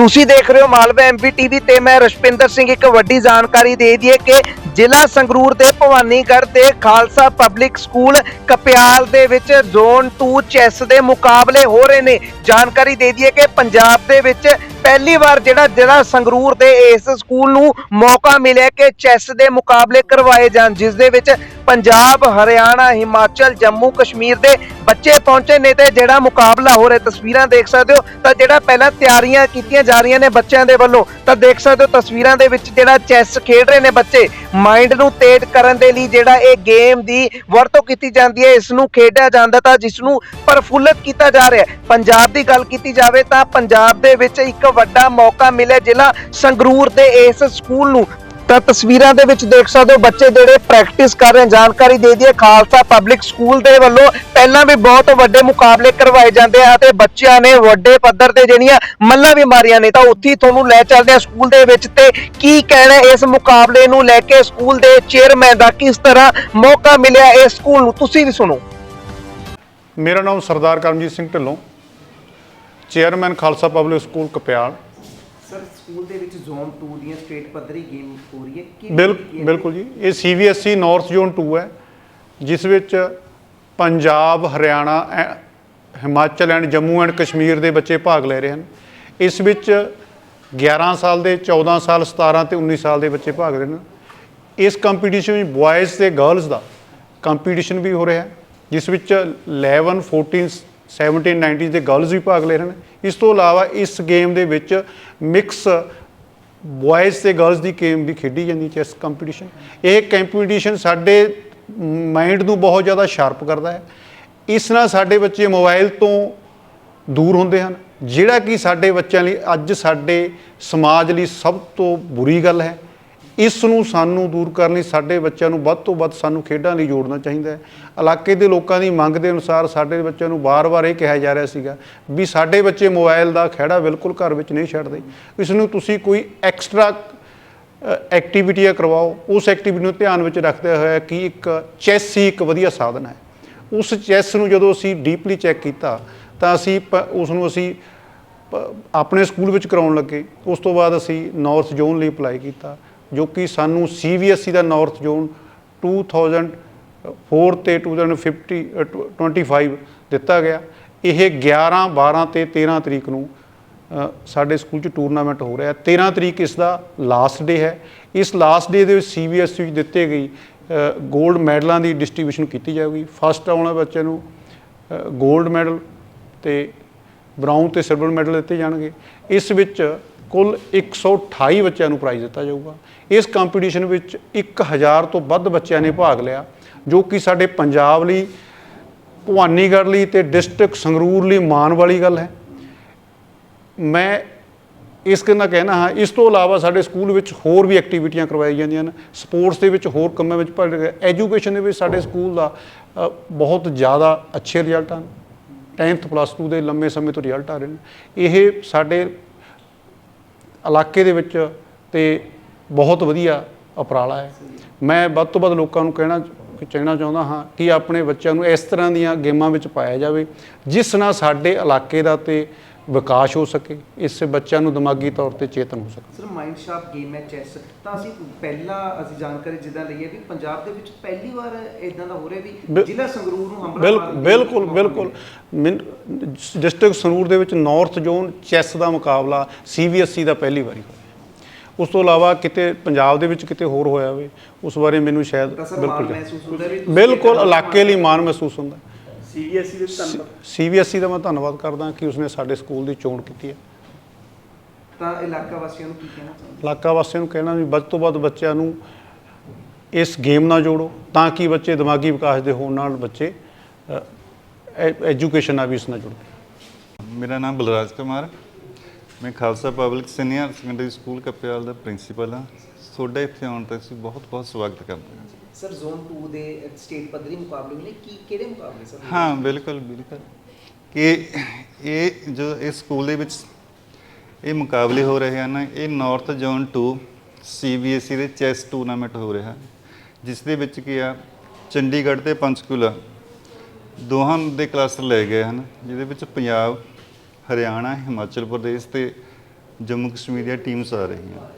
ਤੁਸੀਂ ਦੇਖ ਰਹੇ ਹੋ ਮਾਲਵਾ ਐਮਪੀ ਟੀਵੀ ਤੇ ਮੈਂ ਰਸ਼ਪਿੰਦਰ ਸਿੰਘ ਇੱਕ ਵੱਡੀ ਜਾਣਕਾਰੀ ਦੇ ਦਈਏ ਕਿ ਜ਼ਿਲ੍ਹਾ ਸੰਗਰੂਰ ਦੇ ਭਵਾਨੀਗੜ੍ਹ ਦੇ ਖਾਲਸਾ ਪਬਲਿਕ ਸਕੂਲ ਕਪਿਆਲ ਦੇ ਵਿੱਚ ਜ਼ੋਨ 2 ਚੈਸ ਦੇ ਮੁਕਾਬਲੇ ਹੋ ਰਹੇ ਨੇ। ਜਾਣਕਾਰੀ ਦੇ ਦਈਏ ਕਿ ਪੰਜਾਬ ਦੇ ਵਿੱਚ ਪਹਿਲੀ ਵਾਰ ਜਿਹੜਾ ਜ਼ਿਲ੍ਹਾ ਸੰਗਰੂਰ ਦੇ ਇਸ ਸਕੂਲ ਨੂੰ ਮੌਕਾ ਮਿਲਿਆ ਕਿ ਚੈਸ ਦੇ ਮੁਕਾਬਲੇ ਕਰਵਾਏ ਜਾਣ, ਜਿਸ ਦੇ ਵਿੱਚ ਪੰਜਾਬ, ਹਰਿਆਣਾ, ਹਿਮਾਚਲ, ਜੰਮੂ, ਕਸ਼ਮੀਰ ਦੇ ਬੱਚੇ ਪਹੁੰਚੇ ਨੇ ਤੇ ਜਿਹੜਾ ਮੁਕਾਬਲਾ ਹੋ ਰਿਹਾ, ਤਸਵੀਰਾਂ ਦੇਖ ਸਕਦੇ ਹੋ। ਤਾਂ ਜਿਹੜਾ ਪਹਿਲਾਂ ਤਿਆਰੀਆਂ ਕੀਤੀਆਂ ਜਾ ਰਹੀਆਂ ਨੇ ਬੱਚਿਆਂ ਦੇ ਵੱਲੋਂ, ਤਾਂ ਦੇਖ ਸਕਦੇ ਹੋ ਤਸਵੀਰਾਂ ਦੇ ਵਿੱਚ ਜਿਹੜਾ ਚੈਸ ਖੇਡ ਰਹੇ ਨੇ ਬੱਚੇ। ਮਾਈਂਡ ਨੂੰ ਤੇਜ਼ ਕਰਨ ਦੇ ਲਈ ਜਿਹੜਾ ਇਹ ਗੇਮ ਦੀ ਵਰਤੋਂ ਕੀਤੀ ਜਾਂਦੀ ਹੈ ਇਸ ਨੂੰ ਖੇਡਿਆ ਜਾਂਦਾ ਤਾਂ ਜਿਸ ਨੂੰ ਪ੍ਰਫੁੱਲਤ ਕੀਤਾ ਜਾ ਰਿਹਾ ਹੈ। ਪੰਜਾਬ ਦੀ ਗੱਲ ਕੀਤੀ ਜਾਵੇ ਤਾਂ ਪੰਜਾਬ ਦੇ ਵਿੱਚ ਇੱਕ ਵੱਡਾ ਮੌਕਾ ਮਿਲਿਆ, ਜ਼ਿਲ੍ਹਾ ਸੰਗਰੂਰ ਦੇ ਇਸ ਸਕੂਲ ਨੂੰ। ਤਾਂ ਤਸਵੀਰਾਂ ਦੇ ਵਿੱਚ ਦੇਖ ਸਕਦੇ ਹੋ ਬੱਚੇ ਜਿਹੜੇ ਪ੍ਰੈਕਟਿਸ ਕਰ ਰਹੇ ਹਨ। ਜਾਣਕਾਰੀ ਦੇ ਦਈਏ। ਖਾਲਸਾ ਪਬਲਿਕ ਸਕੂਲ ਦੇ ਵੱਲੋਂ ਪਹਿਲਾਂ ਵੀ ਬਹੁਤ ਵੱਡੇ ਮੁਕਾਬਲੇ ਕਰਵਾਏ ਜਾਂਦੇ ਆ ਤੇ ਬੱਚਿਆਂ ਨੇ ਵੱਡੇ ਪੱਧਰ ਤੇ ਜਿਹੜੀਆਂ ਮੱਲਾਂ ਵੀ ਨੇ, ਤਾਂ ਉੱਥੇ ਤੁਹਾਨੂੰ ਲੈ ਚੱਲਦੇ ਆ ਸਕੂਲ ਦੇ ਵਿੱਚ ਤੇ ਕੀ ਕਹਿਣਾ ਇਸ ਮੁਕਾਬਲੇ ਨੂੰ ਲੈ ਕੇ ਸਕੂਲ ਦੇ ਚੇਅਰਮੈਨ ਦਾ ਕਿਸ ਤਰ੍ਹਾਂ ਮੌਕਾ ਮਿਲਿਆ ਇਸ ਸਕੂਲ ਨੂੰ? ਤੁਸੀਂ ਵੀ ਸੁਣੋ। ਮੇਰਾ ਨਾਮ Sardar Karamjit Singh Dhillon chairman Khalsa public school Kapiyal. Sir school ਦੇ ਵਿੱਚ ਜ਼ੋਨ 2 ਦੀਆਂ ਸਟੇਟ ਪੱਧਰੀ ਗੇਮ ਹੋ ਰਹੀ ਹੈ। ਕਿ ਬਿਲ ਬਿਲਕੁਲ ਜੀ। ਇਹ ਸੀਬੀਐਸਈ ਨਾਰਥ ਜ਼ੋਨ 2 ਹੈ ਜਿਸ ਵਿੱਚ ਪੰਜਾਬ ਹਰਿਆਣਾ ਹਿਮਾਚਲ ਐਂਡ ਜੰਮੂ ਐਂਡ ਕਸ਼ਮੀਰ ਦੇ ਬੱਚੇ ਭਾਗ ਲੈ ਰਹੇ ਹਨ। ਇਸ ਵਿੱਚ 11 ਸਾਲ ਦੇ 14 ਸਾਲ 17 ਤੇ 19 ਸਾਲ ਦੇ ਬੱਚੇ ਭਾਗ ਰਹੇ ਹਨ। ਇਸ ਕੰਪੀਟੀਸ਼ਨ ਵਿੱਚ ਬॉयਜ਼ ਤੇ ਗਰਲਸ ਦਾ ਕੰਪੀਟੀਸ਼ਨ ਵੀ ਹੋ ਰਿਹਾ ਹੈ ਜਿਸ ਵਿੱਚ 11 14 17 19 ਦੇ ਗਰਲਜ਼ ਵੀ ਭਾਗ ਲੈ ਰਹੇ ਹਨ। ਇਸ ਤੋਂ ਇਲਾਵਾ ਇਸ ਗੇਮ ਦੇ ਵਿੱਚ ਮਿਕਸ ਬॉयਜ਼ ਤੇ ਗਰਲਜ਼ ਦੀ ਗੇਮ ਵੀ ਖੇਡੀ ਜਾਂਦੀ ਹੈ ਚੈਸ ਕੰਪੀਟੀਸ਼ਨ ਇਹ ਕੰਪੀਟੀਸ਼ਨ ਸਾਡੇ ਮਾਈਂਡ ਨੂੰ ਬਹੁਤ ਜ਼ਿਆਦਾ ਸ਼ਾਰਪ ਕਰਦਾ ਹੈ। ਇਸ ਨਾਲ ਸਾਡੇ ਬੱਚੇ ਮੋਬਾਈਲ ਤੋਂ ਦੂਰ ਹੁੰਦੇ ਹਨ। ਜਿਹੜਾ ਕਿ ਸਾਡੇ ਬੱਚਿਆਂ ਲਈ ਅੱਜ ਸਾਡੇ ਸਮਾਜ ਲਈ ਸਭ ਤੋਂ ਬੁਰੀ ਗੱਲ ਹੈ। ਇਸ ਨੂੰ ਸਾਨੂੰ ਦੂਰ ਕਰਨ ਲਈ ਸਾਡੇ ਬੱਚਿਆਂ ਨੂੰ ਵੱਧ ਤੋਂ ਵੱਧ ਸਾਨੂੰ ਖੇਡਾਂ ਲਈ ਜੋੜਨਾ ਚਾਹੀਦਾ ਹੈ। ਇਲਾਕੇ ਦੇ ਲੋਕਾਂ ਦੀ ਮੰਗ ਦੇ ਅਨੁਸਾਰ ਸਾਡੇ ਬੱਚਿਆਂ ਨੂੰ ਵਾਰ-ਵਾਰ ਇਹ ਕਿਹਾ ਜਾ ਰਿਹਾ ਸੀਗਾ ਵੀ ਸਾਡੇ ਬੱਚੇ ਮੋਬਾਈਲ ਦਾ ਖਹਿੜਾ ਬਿਲਕੁਲ ਘਰ ਵਿੱਚ ਨਹੀਂ ਛੱਡਦੇ। ਇਸ ਨੂੰ ਤੁਸੀਂ ਕੋਈ ਐਕਸਟਰਾ ਐਕਟੀਵਿਟੀਆਂ ਕਰਵਾਓ। ਉਸ ਐਕਟੀਵਿਟੀ ਨੂੰ ਧਿਆਨ ਵਿੱਚ ਰੱਖਦੇ ਹੋਇਆ ਕਿ ਇੱਕ ਚੈਸ ਹੀ ਇੱਕ ਵਧੀਆ ਸਾਧਨ ਹੈ। ਉਸ ਚੈਸ ਨੂੰ ਜਦੋਂ ਅਸੀਂ ਡੀਪਲੀ ਚੈੱਕ ਕੀਤਾ ਤਾਂ ਅਸੀਂ ਪ- ਉਸ ਨੂੰ ਅਸੀਂ ਆਪਣੇ ਸਕੂਲ ਵਿੱਚ ਕਰਾਉਣ ਲੱਗੇ। ਉਸ ਤੋਂ ਬਾਅਦ ਅਸੀਂ ਨਾਰਥ ਜ਼ੋਨ ਲਈ ਅਪਲਾਈ ਕੀਤਾ। ਜੋ ਕਿ ਸਾਨੂੰ ਸੀਬੀਐਸਈ ਦਾ ਨਾਰਥ ਜ਼ੋਨ 2004 ਤੇ 2050 ਅ, 25 ਦਿੱਤਾ ਗਿਆ। ਇਹ 11 12 ਤੇ 13 ਤਰੀਕ ਨੂੰ ਸਾਡੇ ਸਕੂਲ 'ਚ ਟੂਰਨਾਮੈਂਟ ਹੋ ਰਿਹਾ। 13 ਤਰੀਕ ਇਸ ਦਾ ਲਾਸਟ ਡੇ ਹੈ। ਇਸ ਲਾਸਟ ਡੇ ਦੇ ਵਿੱਚ ਸੀਬੀਐਸਈ ਵਿੱਚ ਦਿੱਤੇ ਗਈ 골ਡ ਮੈਡਲਾਂ ਦੀ ਡਿਸਟ੍ਰੀਬਿਊਸ਼ਨ ਕੀਤੀ ਜਾਊਗੀ। ਫਸਟ ਆਉਣ ਵਾਲੇ ਬੱਚੇ ਨੂੰ 골ਡ ਮੈਡਲ ਤੇ ਬ੍ਰਾਊਨ ਤੇ ਸਿਲਵਰ ਮੈਡਲ ਦਿੱਤੇ ਜਾਣਗੇ। ਇਸ ਵਿੱਚ ਕੁੱਲ 128 ਬੱਚਿਆਂ ਨੂੰ ਪ੍ਰਾਈਜ਼ ਦਿੱਤਾ ਜਾਊਗਾ। ਇਸ ਕੰਪੀਟੀਸ਼ਨ ਵਿੱਚ 1000 ਤੋਂ ਵੱਧ ਬੱਚਿਆਂ ਨੇ ਭਾਗ ਲਿਆ, ਜੋ ਕਿ ਸਾਡੇ ਪੰਜਾਬ ਲਈ, ਭਵਾਨੀਗੜ੍ਹ ਲਈ ਤੇ ਡਿਸਟ੍ਰਿਕਟ ਸੰਗਰੂਰ ਲਈ ਮਾਣ ਵਾਲੀ ਗੱਲ ਹੈ। ਮੈਂ ਇਸ ਕਰਨਾ ਕਹਿਣਾ ਹਾਂ, ਇਸ ਤੋਂ ਇਲਾਵਾ ਸਾਡੇ ਸਕੂਲ ਵਿੱਚ ਹੋਰ ਵੀ ਐਕਟੀਵਿਟੀਆਂ ਕਰਵਾਈ ਜਾਂਦੀਆਂ ਹਨ। ਸਪੋਰਟਸ ਦੇ ਵਿੱਚ ਹੋਰ ਕੰਮਾਂ ਵਿੱਚ ਭਰ ਐਜੂਕੇਸ਼ਨ ਦੇ ਵਿੱਚ ਸਾਡੇ ਸਕੂਲ ਦਾ ਬਹੁਤ ਜ਼ਿਆਦਾ ਅੱਛੇ ਰਿਜ਼ਲਟ ਹਨ। 10th ਪਲੱਸ 2 ਦੇ ਲੰਮੇ ਸਮੇਂ ਤੋਂ ਰਿਜ਼ਲਟ ਆ ਰਹੇ ਨੇ। ਇਹ ਸਾਡੇ ਇਲਾਕੇ ਦੇ ਵਿੱਚ ਤੇ ਬਹੁਤ ਵਧੀਆ ਉਪਰਾਲਾ ਹੈ। ਮੈਂ ਵੱਧ ਤੋਂ ਵੱਧ ਲੋਕਾਂ ਨੂੰ ਕਹਿਣਾ ਕਹਿਣਾ ਚਾਹੁੰਦਾ ਹਾਂ ਕਿ ਆਪਣੇ ਬੱਚਿਆਂ ਨੂੰ ਇਸ ਤਰ੍ਹਾਂ ਦੀਆਂ ਗੇਮਾਂ ਵਿੱਚ ਪਾਇਆ ਜਾਵੇ, ਜਿਸ ਨਾਲ ਸਾਡੇ ਇਲਾਕੇ ਦਾ ਤੇ ਵਿਕਾਸ ਹੋ ਸਕੇ ਇਸ ਬੱਚਿਆਂ ਨੂੰ ਦਿਮਾਗੀ ਤੌਰ ਤੇ ਚੇਤਨ ਹੋ ਸਕੇ। ਸਰ ਮਾਈਂਡ ਸ਼ਾਰਪ ਗੇਮ ਹੈ ਚੈਸ। ਤਾਂ ਅਸੀਂ ਪਹਿਲਾਂ ਅਸੀਂ ਜਾਣਕਾਰੀ ਜਿੱਦਾਂ ਲਈ ਹੈ ਵੀ ਪੰਜਾਬ ਦੇ ਵਿੱਚ ਪਹਿਲੀ ਵਾਰ ਇਦਾਂ ਦਾ ਹੋ ਰਿਹਾ ਵੀ ਜ਼ਿਲ੍ਹਾ ਸੰਗਰੂਰ ਨੂੰ ਹਮਲਾ ਬਿਲਕੁਲ ਬਿਲਕੁਲ ਡਿਸਟ੍ਰਿਕਟ ਸੰਗਰੂਰ ਦੇ ਵਿੱਚ ਨਾਰਥ ਜ਼ੋਨ ਚੈਸ ਦਾ ਮੁਕਾਬਲਾ ਸੀਬੀਐਸਈ ਦਾ ਪਹਿਲੀ ਵਾਰੀ ਹੋਇਆ। ਉਸ ਤੋਂ ਇਲਾਵਾ ਕਿਤੇ ਪੰਜਾਬ ਦੇ ਵਿੱਚ ਕਿਤੇ ਹੋਰ ਹੋਇਆ ਹੋਵੇ ਉਸ ਬਾਰੇ ਮੈਨੂੰ ਸ਼ਾਇਦ ਬਿਲਕੁਲ ਮਹਿਸੂਸ ਹੁੰਦਾ ਵੀ ਤੁਸੀਂ ਬਿਲਕੁਲ ਇਲਾਕੇ ਲਈ ਮਾਣ ਮਹਿਸੂਸ ਹੁੰਦਾ। ਸੀਬੀਐਸਈ ਦੇ ਧੰਨਵਾਦ ਸੀਬੀਐਸਈ ਦਾ ਮੈਂ ਧੰਨਵਾਦ ਕਰਦਾ ਕਿ ਉਸਨੇ ਸਾਡੇ ਸਕੂਲ ਦੀ ਚੋਣ ਕੀਤੀ ਹੈ। ਤਾਂ ਇਲਾਕਾ ਵਾਸੀਆਂ ਨੂੰ ਕੀ ਕਹਿਣਾ ਚਾਹੁੰਦੇ ਇਲਾਕਾ ਵਾਸੀਆਂ ਨੂੰ ਕਹਿਣਾ ਵੀ ਵੱਧ ਤੋਂ ਵੱਧ ਬੱਚਿਆਂ ਨੂੰ ਇਸ ਗੇਮ ਨਾਲ ਜੋੜੋ ਤਾਂ ਕਿ ਬੱਚੇ ਦਿਮਾਗੀ ਵਿਕਾਸ ਦੇ ਹੋਣ ਨਾਲ ਬੱਚੇ ਐਜੂਕੇਸ਼ਨ ਨਾਲ ਵੀ ਇਸ ਨਾਲ ਜੁੜਦੇ ਮੇਰਾ ਨਾਮ ਬਲਰਾਜ ਕੁਮਾਰ ਮੈਂ Khalsa public senior secondary school Kapiyal ਦਾ ਪ੍ਰਿੰਸੀਪਲ ਹਾਂ। ਤੁਹਾਡੇ ਇੱਥੇ ਆਉਣ ਤੇ ਅਸੀਂ ਬਹੁਤ ਬਹੁਤ ਸਵਾਗਤ ਕਰਦੇ ਹਾਂ। ਸਰ ਜ਼ੋਨ 2 ਦੇ ਸਟੇਟ ਪੱਧਰੀ ਮੁਕਾਬਲੇ ਨੇ ਕੀ ਕਿਹੜੇ ਮੁਕਾਬਲੇ ਸਰ? ਹਾਂ ਬਿਲਕੁਲ ਬਿਲਕੁਲ। ਕਿ ਇਹ ਜੋ ਇਸ ਸਕੂਲ ਦੇ ਵਿੱਚ ਇਹ ਮੁਕਾਬਲੇ ਹੋ ਰਹੇ ਹਨ ਇਹ ਨਾਰਥ ਜ਼ੋਨ 2 ਸੀਬੀਐਸਈ ਦੇ ਚੈਸ ਟੂਰਨਾਮੈਂਟ ਹੋ ਰਿਹਾ ਜਿਸ ਦੇ ਵਿੱਚ ਕੀ ਆ ਚੰਡੀਗੜ੍ਹ ਤੇ ਪੰਚਕੂਲਾ ਦੋਹਾਂ ਦੇ ਕਲਸਟਰ ਲਏ ਗਏ ਹਨ ਜਿਹਦੇ ਵਿੱਚ ਪੰਜਾਬ ਹਰਿਆਣਾ ਹਿਮਾਚਲ ਪ੍ਰਦੇਸ਼ ਤੇ ਜੰਮੂ ਕਸ਼ਮੀਰ ਦੀਆਂ ਟੀਮਸ ਆ ਰਹੀਆਂ।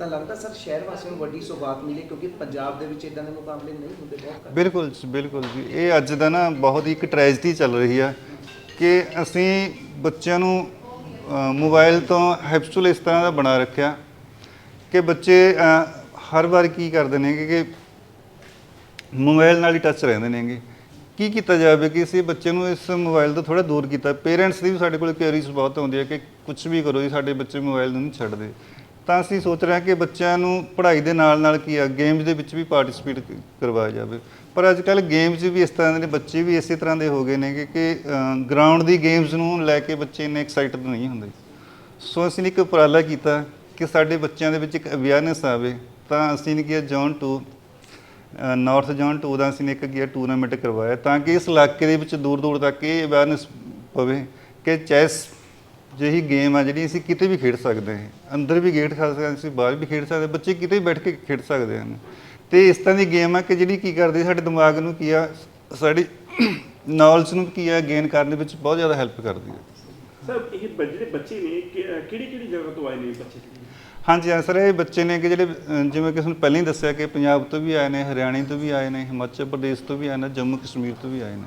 ਤਾਂ ਲੱਗਦਾ ਸਰ ਸ਼ਹਿਰ ਵਾਸੀਆਂ ਨੂੰ ਵੱਡੀ ਸੌਗਾਤ ਮਿਲੀ ਕਿਉਂਕਿ ਪੰਜਾਬ ਦੇ ਵਿੱਚ ਇਦਾਂ ਦੇ ਮੁਕਾਬਲੇ ਨਹੀਂ ਹੁੰਦੇ ਬਹੁਤ ਘੱਟ। ਬਿਲਕੁਲ ਬਿਲਕੁਲ ਜੀ। ਇਹ ਅੱਜ ਦਾ ਨਾ ਬਹੁਤ ਹੀ ਇੱਕ ਟ੍ਰੈਜਡੀ ਚੱਲ ਰਹੀ ਆ ਕਿ ਅਸੀਂ ਬੱਚਿਆਂ ਨੂੰ ਅ, ਮੋਬਾਈਲ ਤੋਂ ਹੈਬਚੁਅਲ ਇਸ ਤਰ੍ਹਾਂ ਦਾ ਬਣਾ ਰੱਖਿਆ ਕਿ ਬੱਚੇ ਹਰ ਵਾਰ ਕੀ ਕਰਦੇ ਨੇਗੇ ਕਿ ਮੋਬਾਈਲ ਨਾਲ ਹੀ ਟੱਚ ਰਹਿੰਦੇ ਨੇਗੇ। ਕੀ ਕੀਤਾ ਜਾਵੇ ਕਿ ਅਸੀਂ ਬੱਚੇ ਨੂੰ ਇਸ ਮੋਬਾਈਲ ਤੋਂ ਥੋੜਾ ਦੂਰ ਕੀਤਾ। ਪੇਰੈਂਟਸ ਦੀ ਵੀ ਸਾਡੇ ਕੋਲ ਕੁਐਰੀਜ਼ ਬਹੁਤ ਆਉਂਦੀ ਹੈ ਕਿ ਕੁਝ ਵੀ ਕਰੋ ਜੀ ਸਾਡੇ ਬੱਚੇ ਮੋਬਾਈਲ ਨੂੰ ਨਹੀਂ ਛੱਡਦੇ। ਤਾਂ ਅਸੀਂ ਸੋਚ ਰਹੇ ਹਾਂ ਕਿ ਬੱਚਿਆਂ ਨੂੰ ਪੜ੍ਹਾਈ ਦੇ ਨਾਲ ਨਾਲ ਕੀ ਆ ਗੇਮਸ ਦੇ ਵਿੱਚ ਵੀ ਪਾਰਟਿਸਿਪੇਟ ਕਰਵਾਇਆ ਜਾਵੇ। ਪਰ ਅੱਜ ਕੱਲ ਗੇਮਸ ਵੀ ਇਸ ਤਰ੍ਹਾਂ ਦੇ ਨੇ, ਬੱਚੇ ਵੀ ਇਸੇ ਤਰ੍ਹਾਂ ਦੇ ਹੋ ਗਏ ਨੇ ਕਿ ਕਿ ਗਰਾਊਂਡ ਦੀ ਗੇਮਸ ਨੂੰ ਲੈ ਕੇ ਬੱਚੇ ਇੰਨੇ ਐਕਸਾਈਟਡ ਨਹੀਂ ਹੁੰਦੇ। ਸੋ ਅਸੀਂ ਨੇ ਇੱਕ ਉਪਰਾਲਾ ਕੀਤਾ ਕਿ ਸਾਡੇ ਬੱਚਿਆਂ ਦੇ ਵਿੱਚ ਇੱਕ ਅਵੇਅਰਨੈਸ ਆਵੇ। ਤਾਂ ਅਸੀਂ ਨੇ ਕਿਹਾ ਜੌਨ 2 ਨਾਰਥ ਜੌਨ 2 ਦਾ ਅਸੀਂ ਨੇ ਇੱਕ ਗਿਆ ਟੂਰਨਾਮੈਂਟ ਕਰਵਾਇਆ ਤਾਂ ਕਿ ਇਸ ਇਲਾਕੇ ਦੇ ਵਿੱਚ ਦੂਰ ਦੂਰ ਤੱਕ ਇਹ ਅਵੇਅਰਨੈਸ ਪਵੇ ਕਿ ਚੈਸ ਜਿਹੀ ਗੇਮ ਆ ਜਿਹੜੀ ਅਸੀਂ ਕਿਤੇ ਵੀ ਖੇਡ ਸਕਦੇ ਹਾਂ। ਅੰਦਰ ਵੀ ਖੇਡ ਸਕਦੇ ਹਾਂ ਅਸੀਂ ਬਾਹਰ ਵੀ ਖੇਡ ਸਕਦੇ ਬੱਚੇ ਕਿਤੇ ਵੀ ਬੈਠ ਕੇ ਖੇਡ ਸਕਦੇ ਹਨ। ਤੇ ਇਸ ਤਰ੍ਹਾਂ ਦੀ ਗੇਮ ਆ ਕਿ ਜਿਹੜੀ ਕੀ ਕਰਦੀ ਸਾਡੇ ਦਿਮਾਗ ਨੂੰ ਕੀ ਆ ਸਾਡੀ ਨੌਲੇਜ ਨੂੰ ਕੀ ਆ ਗੇਨ ਕਰਨ ਦੇ ਵਿੱਚ ਬਹੁਤ ਜ਼ਿਆਦਾ ਹੈਲਪ ਕਰਦੀ ਹੈ ਸਰ ਇਹ ਬ- ਜਿਹੜੇ ਬੱਚੇ ਨੇ ਕਿਹੜੀ ਕਿਹੜੀ ਜਗ੍ਹਾ ਤੋਂ ਆਏ ਨੇ ਬੱਚੇ? ਹਾਂਜੀ ਹਾਂ ਸਰ ਇਹ ਬੱਚੇ ਨੇ ਕਿ ਜਿਹੜੇ ਅਹ, ਜਿਵੇਂ ਕਿ ਤੁਹਾਨੂੰ ਪਹਿਲਾਂ ਹੀ ਦੱਸਿਆ ਕਿ ਪੰਜਾਬ ਤੋਂ ਵੀ ਆਏ ਨੇ ਹਰਿਆਣਾ ਤੋਂ ਵੀ ਆਏ ਨੇ ਹਿਮਾਚਲ ਪ੍ਰਦੇਸ਼ ਤੋਂ ਵੀ ਆਏ ਨੇ ਜੰਮੂ ਕਸ਼ਮੀਰ ਤੋਂ ਵੀ ਆਏ ਨੇ।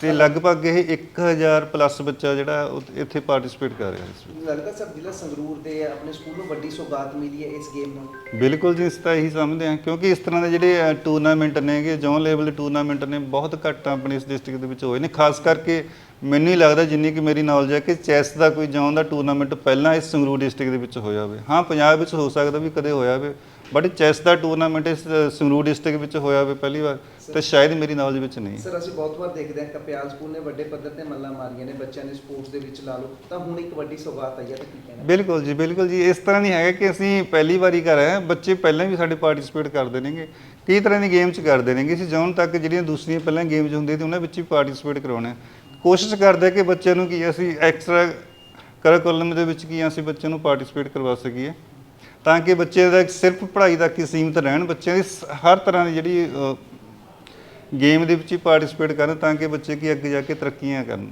ਤੇ ਲਗਭਗ ਇਹ 1000 ਪਲੱਸ ਬੱਚਾ ਜਿਹੜਾ ਉਹ ਇੱਥੇ ਪਾਰਟਿਸਿਪੇਟ ਕਰ ਰਿਹਾ ਇਸ ਵਿੱਚ। ਲੱਗਦਾ ਸਰ ਜ਼ਿਲ੍ਹਾ ਸੰਗਰੂਰ ਦੇ ਆਪਣੇ ਸਕੂਲ ਨੂੰ ਵੱਡੀ ਸੌਗਾਤ ਮਿਲੀ ਹੈ ਇਸ ਗੇਮ ਨਾਲ। ਬਿਲਕੁਲ ਜੀ ਇਸ ਤਾਂ ਇਹੀ ਸਮਝਦੇ ਹਾਂ ਕਿਉਂਕਿ ਇਸ ਤਰ੍ਹਾਂ ਦੇ ਜਿਹੜੇ ਟੂਰਨਾਮੈਂਟ ਨੇਗੇ ਜੋਨ ਲੈਵਲ ਦੇ ਟੂਰਨਾਮੈਂਟ ਨੇ ਬਹੁਤ ਘੱਟ ਆਪਣੇ ਇਸ ਡਿਸਟ੍ਰਿਕਟ ਦੇ ਵਿੱਚ ਹੋਏ ਨੇ। ਖਾਸ ਕਰਕੇ ਮੈਨੂੰ ਹੀ ਲੱਗਦਾ ਜਿੰਨੀ ਕਿ ਮੇਰੀ ਨੌਲੇਜ ਹੈ ਕਿ ਚੈਸ ਦਾ ਕੋਈ ਜੋਨ ਦਾ ਟੂਰਨਾਮੈਂਟ ਪਹਿਲਾਂ ਇਸ ਸੰਗਰੂਰ ਡਿਸਟ੍ਰਿਕਟ ਦੇ ਵਿੱਚ ਹੋਇਆ ਹੋਵੇ। ਹਾਂ ਪੰਜਾਬ ਵਿੱਚ ਹੋ ਸਕਦਾ ਵੀ ਕਦੇ ਹੋਇਆ ਹੋਵੇ ਬਟ ਚੈਸ ਦਾ ਟੂਰਨਾਮੈਂਟ ਇਸ ਅ, ਸੰਗਰੂਰ ਡਿਸਟ੍ਰਿਕਟ ਵਿੱਚ ਹੋਇਆ ਹੋਵੇ ਪਹਿਲੀ ਵਾਰ ਤੇ ਸ਼ਾਇਦ ਮੇਰੀ ਨੌਲੇਜ ਵਿੱਚ ਨਹੀਂ। ਸਰ ਅਸੀਂ ਬਹੁਤ ਵਾਰ ਦੇਖਦੇ ਹਾਂ ਕਪਿਆਲ ਸਕੂਲ ਨੇ ਵੱਡੇ ਪੱਧਰ ਤੇ ਮੱਲਾਂ ਮਾਰੀਆਂ ਨੇ ਬੱਚਿਆਂ ਨੇ ਸਪੋਰਟਸ ਦੇ ਵਿੱਚ ਲਾ ਲਓ। ਤਾਂ ਹੁਣ ਇੱਕ ਵੱਡੀ ਸੌਗਾਤ ਆਈ ਹੈ ਤਾਂ ਕੀ ਕਹਿਣਾ? ਬਿਲਕੁਲ ਜੀ ਬਿਲਕੁਲ ਜੀ। ਇਸ ਤਰ੍ਹਾਂ ਨਹੀਂ ਹੈਗਾ ਕਿ ਅਸੀਂ ਪਹਿਲੀ ਵਾਰੀ ਕਰ ਰਹੇ ਹਾਂ ਬੱਚੇ ਪਹਿਲਾਂ ਵੀ ਸਾਡੇ ਪਾਰਟਿਸਿਪੇਟ ਕਰਦੇ ਨੇਗੇ। ਕਈ ਤਰ੍ਹਾਂ ਦੀ ਗੇਮ 'ਚ ਕਰਦੇ ਨੇਗੇ। ਅਸੀਂ ਜੌਨ ਤੱਕ ਜਿਹੜੀਆਂ ਦੂਸਰੀਆਂ ਪਹਿਲਾਂ ਗੇਮਸ ਹੁੰਦੀਆਂ ਤੇ ਉਹਨਾਂ ਵਿੱਚ ਵੀ ਪਾਰਟਿਸਿਪੇਟ ਕਰਾਉਣਾ ਹੈ। ਕੋਸ਼ਿਸ਼ ਕਰਦੇ ਕਿ ਬੱਚਿਆਂ ਨੂੰ ਕੀ ਅਸੀਂ ਐਕਸਟਰਾ ਕਰਿਕੂਲਮ ਦੇ ਵਿੱਚ ਕੀ ਅਸੀਂ ਬੱਚਿਆਂ ਨੂੰ ਪਾਰਟਿਸਿਪੇਟ ਕਰਵਾ ਸਕੀਏ। ਤਾਂ ਕਿ ਬੱਚੇ ਦਾ ਸਿਰਫ ਪੜ੍ਹਾਈ ਤੱਕ ਹੀ ਸੀਮਿਤ ਰਹਿਣ, ਬੱਚਿਆਂ ਦੀ ਸ- ਹਰ ਤਰ੍ਹਾਂ ਦੀ ਜਿਹੜੀ ਗੇਮ ਦੇ ਵਿੱਚ ਹੀ ਪਾਰਟਿਸਿਪੇਟ ਕਰਨ ਤਾਂ ਕਿ ਬੱਚੇ ਕੀ ਅੱਗੇ ਜਾ ਕੇ ਤਰੱਕੀਆਂ ਕਰਨ।